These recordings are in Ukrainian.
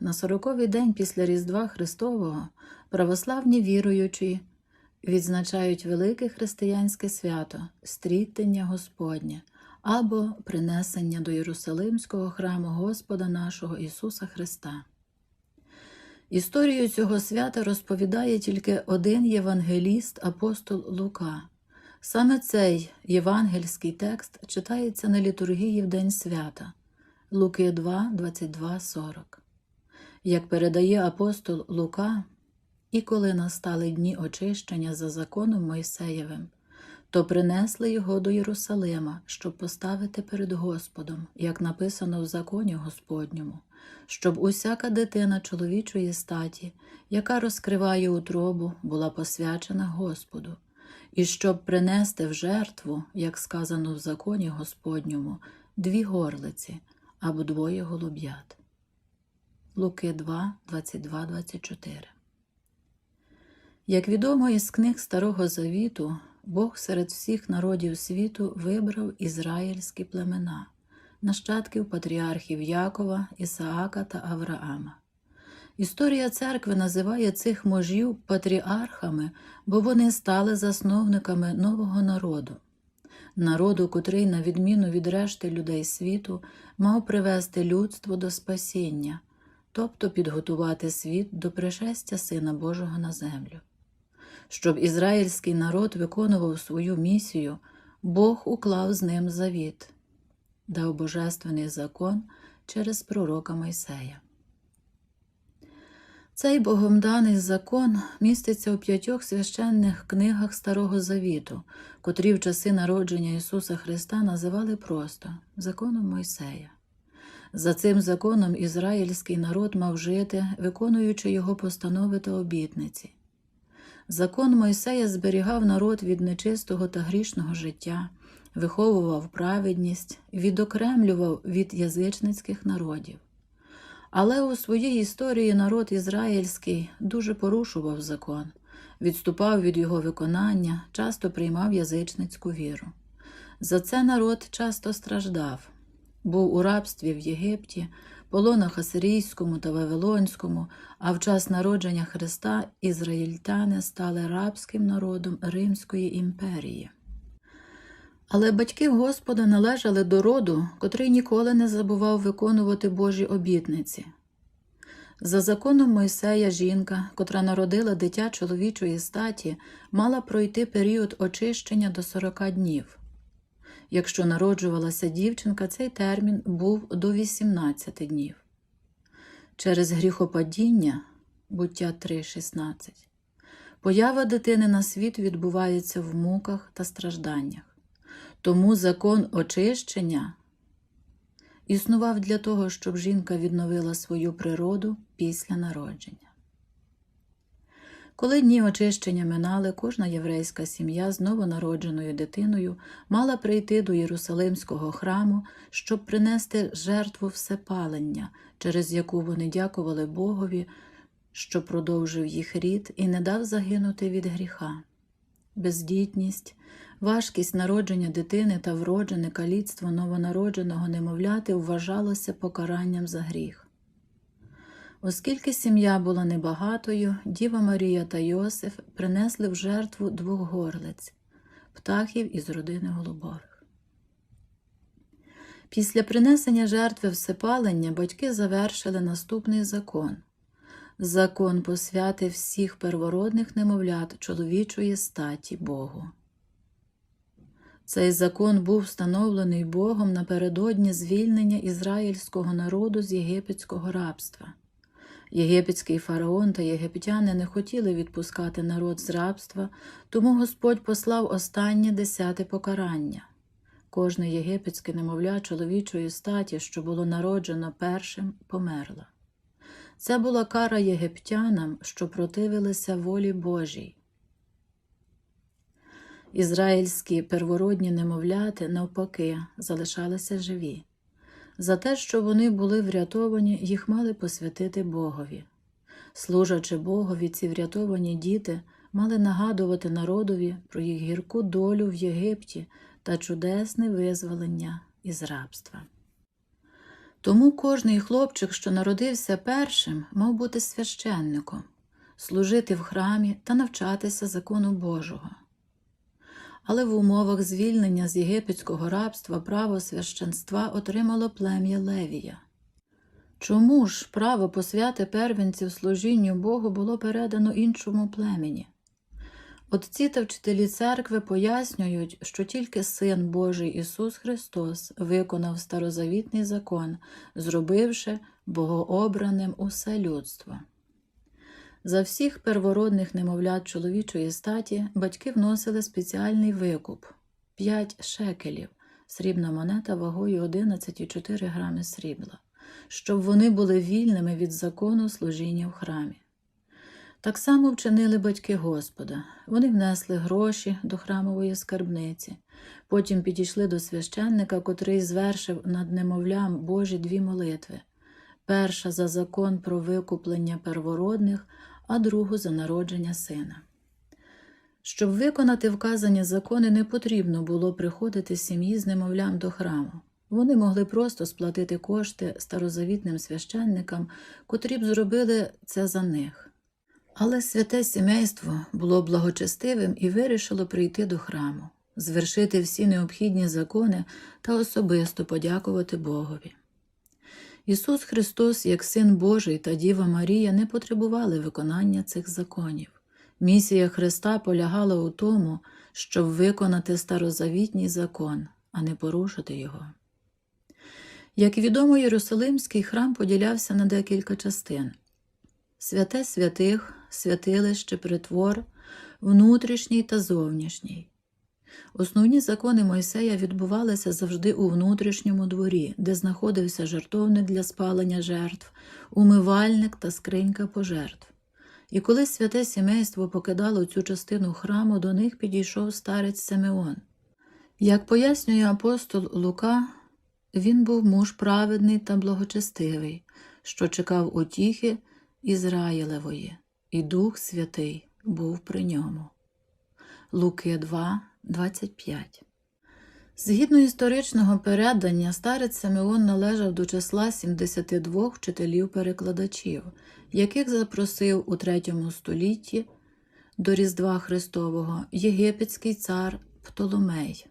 на сороковий день після Різдва Христового православні віруючі відзначають велике християнське свято стрітення Господнє або принесення до Єрусалимського храму Господа нашого Ісуса Христа. Історію цього свята розповідає тільки один євангеліст апостол Лука. Саме цей євангельський текст читається на літургії в День свята Луки 2, 22, 40. Як передає апостол Лука, і коли настали дні очищення за законом Мойсеєвим, то принесли його до Єрусалима, щоб поставити перед Господом, як написано в законі Господньому, щоб усяка дитина чоловічої статі, яка розкриває утробу, була посвячена Господу, і щоб принести в жертву, як сказано в законі Господньому, дві горлиці або двоє голуб'ят. Луки 2, 22, 24 Як відомо із книг Старого Завіту, Бог серед всіх народів світу вибрав ізраїльські племена, нащадків патріархів Якова, Ісаака та Авраама. Історія церкви називає цих мужів патріархами, бо вони стали засновниками нового народу, народу, котрий, на відміну від решти людей світу, мав привести людство до спасіння, тобто підготувати світ до пришестя Сина Божого на землю. Щоб ізраїльський народ виконував свою місію, Бог уклав з ним завіт, дав божественний закон через пророка Мойсея. Цей Богом даний закон міститься у п'ятьох священних книгах Старого Завіту, котрі в часи народження Ісуса Христа називали просто законом Мойсея. За цим законом ізраїльський народ мав жити, виконуючи його постанови та обітниці. Закон Мойсея зберігав народ від нечистого та грішного життя, виховував праведність, відокремлював від язичницьких народів. Але у своїй історії народ ізраїльський дуже порушував закон, відступав від його виконання, часто приймав язичницьку віру. За це народ часто страждав, був у рабстві в Єгипті, полонах Асирійському та Вавилонському, а в час народження Христа ізраїльтяни стали рабським народом Римської імперії. Але батьки Господа належали до роду, котрий ніколи не забував виконувати Божі обітниці. За законом Мойсея жінка, котра народила дитя чоловічої статі, мала пройти період очищення до 40 днів. Якщо народжувалася дівчинка, цей термін був до 18 днів. Через гріхопадіння, буття 3.16, поява дитини на світ відбувається в муках та стражданнях. Тому закон очищення існував для того, щоб жінка відновила свою природу після народження. Коли дні очищення минали, кожна єврейська сім'я з новонародженою дитиною мала прийти до Єрусалимського храму, щоб принести жертву всепалення, через яку вони дякували Богові, що продовжив їх рід і не дав загинути від гріха. Бездітність, важкість народження дитини та вроджене каліцтво новонародженого немовляти вважалося покаранням за гріх. Оскільки сім'я була небагатою, Діва Марія та Йосиф принесли в жертву двох горлиць птахів із родини голуборих. Після принесення жертви всепалення батьки завершили наступний закон. Закон посвяти всіх первородних немовлят чоловічої статі Богу. Цей закон був встановлений Богом напередодні звільнення ізраїльського народу з єгипетського рабства. Єгипетський фараон та єгиптяни не хотіли відпускати народ з рабства, тому Господь послав останнє десяте покарання. Кожне єгипетське немовля чоловічої статі, що було народжено першим, померла. Це була кара єгиптянам, що противилися волі Божій. Ізраїльські первородні немовляти, навпаки, залишалися живі. За те, що вони були врятовані, їх мали посвятити Богові. Служачи Богові, ці врятовані діти мали нагадувати народові про їх гірку долю в Єгипті та чудесне визволення із рабства. Тому кожний хлопчик, що народився першим, мав бути священником, служити в храмі та навчатися закону Божого. Але в умовах звільнення з єгипетського рабства право священства отримало плем'я Левія. Чому ж право посвяти первенців служінню Богу було передано іншому племені? Отці та вчителі церкви пояснюють, що тільки Син Божий Ісус Христос виконав старозавітний закон, зробивши богообраним усе людство. За всіх первородних немовлят чоловічої статі батьки вносили спеціальний викуп 5 шекелів, срібна монета вагою 11,4 грами срібла, щоб вони були вільними від закону служіння в храмі. Так само вчинили батьки Господа. Вони внесли гроші до храмової скарбниці, потім підійшли до священника, котрий звершив над немовлям Божі дві молитви перша за закон про викуплення первородних, а другу за народження сина. Щоб виконати вказані закони, не потрібно було приходити сім'ї з немовлям до храму. Вони могли просто сплатити кошти старозавітним священникам, котрі б зробили це за них. Але святе сімейство було благочестивим і вирішило прийти до храму, звершити всі необхідні закони та особисто подякувати Богові. Ісус Христос, як Син Божий та Діва Марія, не потребували виконання цих законів. Місія Христа полягала у тому, щоб виконати старозавітній закон, а не порушити його. Як відомо, Єрусалимський храм поділявся на декілька частин святе святих, святилище, притвор, внутрішній та зовнішній. Основні закони Мойсея відбувалися завжди у внутрішньому дворі, де знаходився жертовник для спалення жертв, умивальник та скринька пожертв. І коли святе сімейство покидало цю частину храму, до них підійшов старець Симеон. Як пояснює апостол Лука, він був муж праведний та благочестивий, що чекав утіхи Ізраїлевої, і Дух Святий був при ньому. Луки 2, 25 Згідно історичного передання, старець Симеон належав до числа 72 вчителів-перекладачів, яких запросив у третьому столітті до Різдва Христового єгипетський цар Птоломей.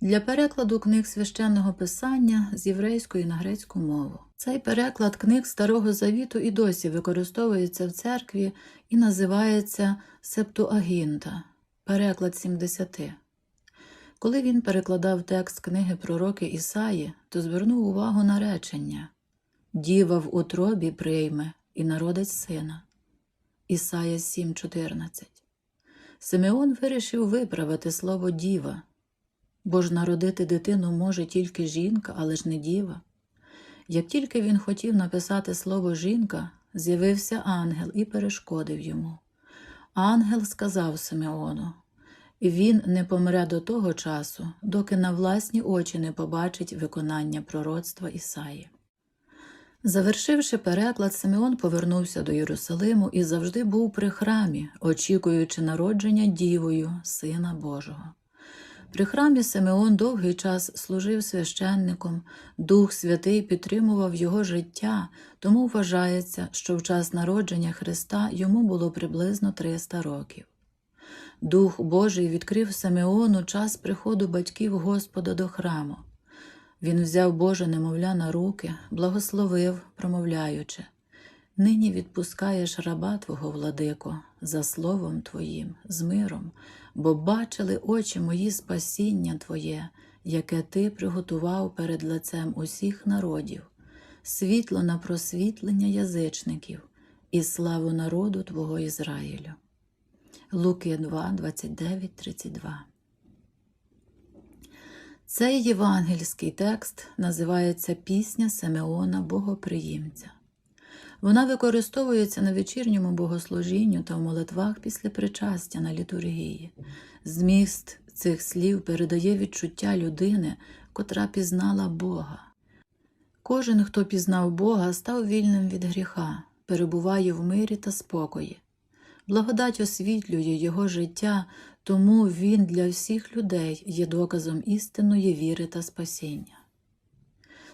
Для перекладу книг священного писання з єврейської на грецьку мову. Цей переклад книг Старого Завіту і досі використовується в церкві і називається Септуагінта, переклад 70. Коли він перекладав текст книги пророки Ісаї, то звернув увагу на речення Діва в утробі прийме і народить сина. Ісая 7,14. Симеон вирішив виправити слово діва, бо ж народити дитину може тільки жінка, але ж не діва. Як тільки він хотів написати слово жінка, з'явився ангел і перешкодив йому. Ангел сказав Симеону він не помре до того часу, доки на власні очі не побачить виконання пророцтва Ісаї. Завершивши переклад, Симеон повернувся до Єрусалиму і завжди був при храмі, очікуючи народження Дівою, Сина Божого. При храмі Симеон довгий час служив священником, Дух Святий підтримував його життя, тому вважається, що в час народження Христа йому було приблизно 300 років. Дух Божий відкрив Симеону час приходу батьків Господа до храму. Він взяв Боже немовля на руки, благословив, промовляючи Нині відпускаєш раба Твого, владико, за словом Твоїм, з миром, бо бачили очі мої спасіння Твоє, яке Ти приготував перед лицем усіх народів, світло на просвітлення язичників і славу народу Твого Ізраїлю. Луки 2, 29, 32 Цей євангельський текст називається Пісня Симеона Богоприємця. Вона використовується на вечірньому богослужінню та в молитвах після причастя на літургії. Зміст цих слів передає відчуття людини, котра пізнала Бога. Кожен, хто пізнав Бога, став вільним від гріха, перебуває в мирі та спокої. Благодать освітлює його життя, тому він для всіх людей є доказом істинної віри та спасіння.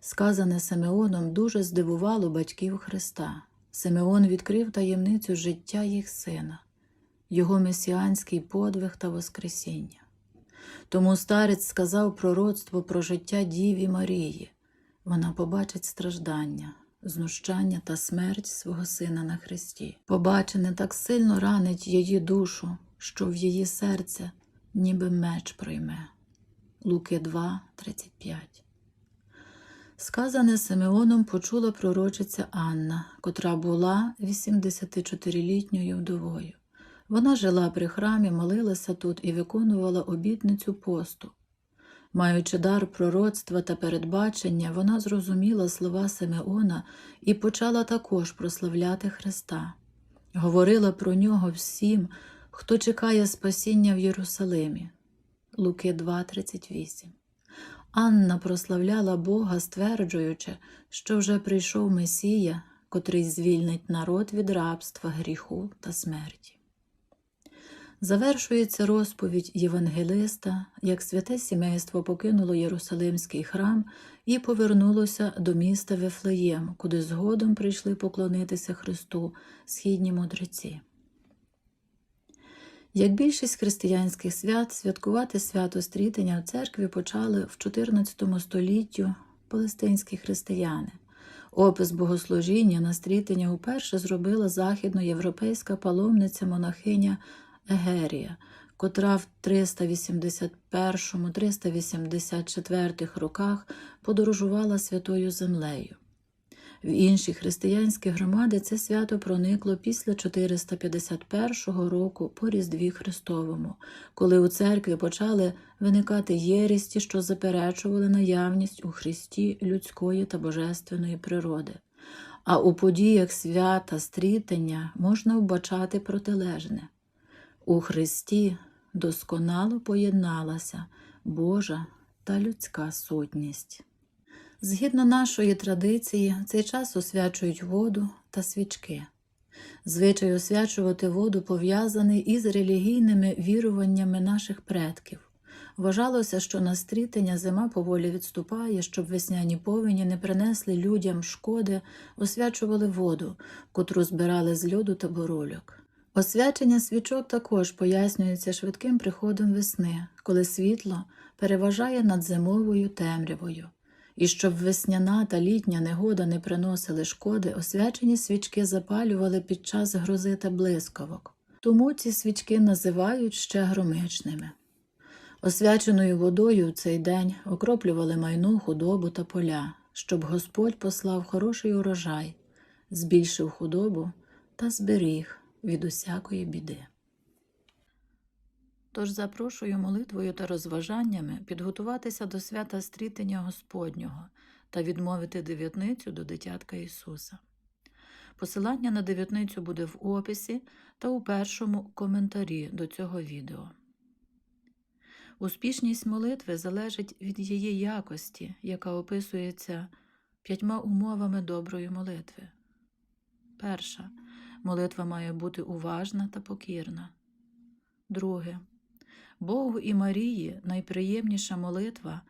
Сказане Симеоном, дуже здивувало батьків Христа. Симеон відкрив таємницю життя їх сина, його месіанський подвиг та Воскресіння. Тому старець сказав пророцтво про життя Діві Марії. Вона побачить страждання, знущання та смерть свого сина на хресті. Побачене так сильно ранить її душу, що в її серце ніби меч пройме. Луки 2, 35 Сказане Симеоном почула пророчиця Анна, котра була 84-літньою вдовою. Вона жила при храмі, молилася тут і виконувала обітницю посту. Маючи дар пророцтва та передбачення, вона зрозуміла слова Симеона і почала також прославляти Христа. Говорила про нього всім, хто чекає спасіння в Єрусалимі. Луки 2,38 Анна прославляла Бога, стверджуючи, що вже прийшов Месія, котрий звільнить народ від рабства, гріху та смерті. Завершується розповідь Євангелиста, як святе сімейство покинуло Єрусалимський храм і повернулося до міста Вифлеєм, куди згодом прийшли поклонитися Христу східні мудреці. Як більшість християнських свят, святкувати свято стрітення в церкві почали в 14 столітті палестинські християни. Опис богослужіння на стрітення уперше зробила західноєвропейська паломниця монахиня Егерія, котра в 381-384 роках подорожувала святою землею. В інші християнські громади це свято проникло після 451 року по Різдві Христовому, коли у церкві почали виникати єрісті, що заперечували наявність у Христі людської та божественної природи. А у подіях свята стрітення можна вбачати протилежне. У Христі досконало поєдналася Божа та людська сутність. Згідно нашої традиції, цей час освячують воду та свічки. Звичай освячувати воду пов'язаний із релігійними віруваннями наших предків. Вважалося, що на стрітення зима поволі відступає, щоб весняні повені не принесли людям шкоди, освячували воду, котру збирали з льоду та борольок. Освячення свічок також пояснюється швидким приходом весни, коли світло переважає над зимовою темрявою. І щоб весняна та літня негода не приносили шкоди, освячені свічки запалювали під час грози та блискавок. Тому ці свічки називають ще громичними. Освяченою водою в цей день окроплювали майну, худобу та поля, щоб Господь послав хороший урожай, збільшив худобу та зберіг від усякої біди. Тож запрошую молитвою та розважаннями підготуватися до свята стрітення Господнього та відмовити дев'ятницю до дитятка Ісуса. Посилання на дев'ятницю буде в описі та у першому коментарі до цього відео. Успішність молитви залежить від її якості, яка описується п'ятьма умовами доброї молитви. Перша молитва має бути уважна та покірна. Друге Богу і Марії найприємніша молитва,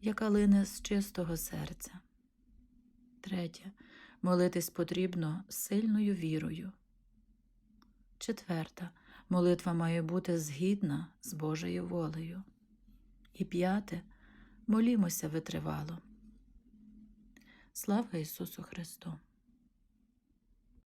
яка лине з чистого серця. Третє. Молитись потрібно сильною вірою. Четверта. Молитва має бути згідна з Божою волею. І п'яте. Молімося витривало. Слава Ісусу Христу!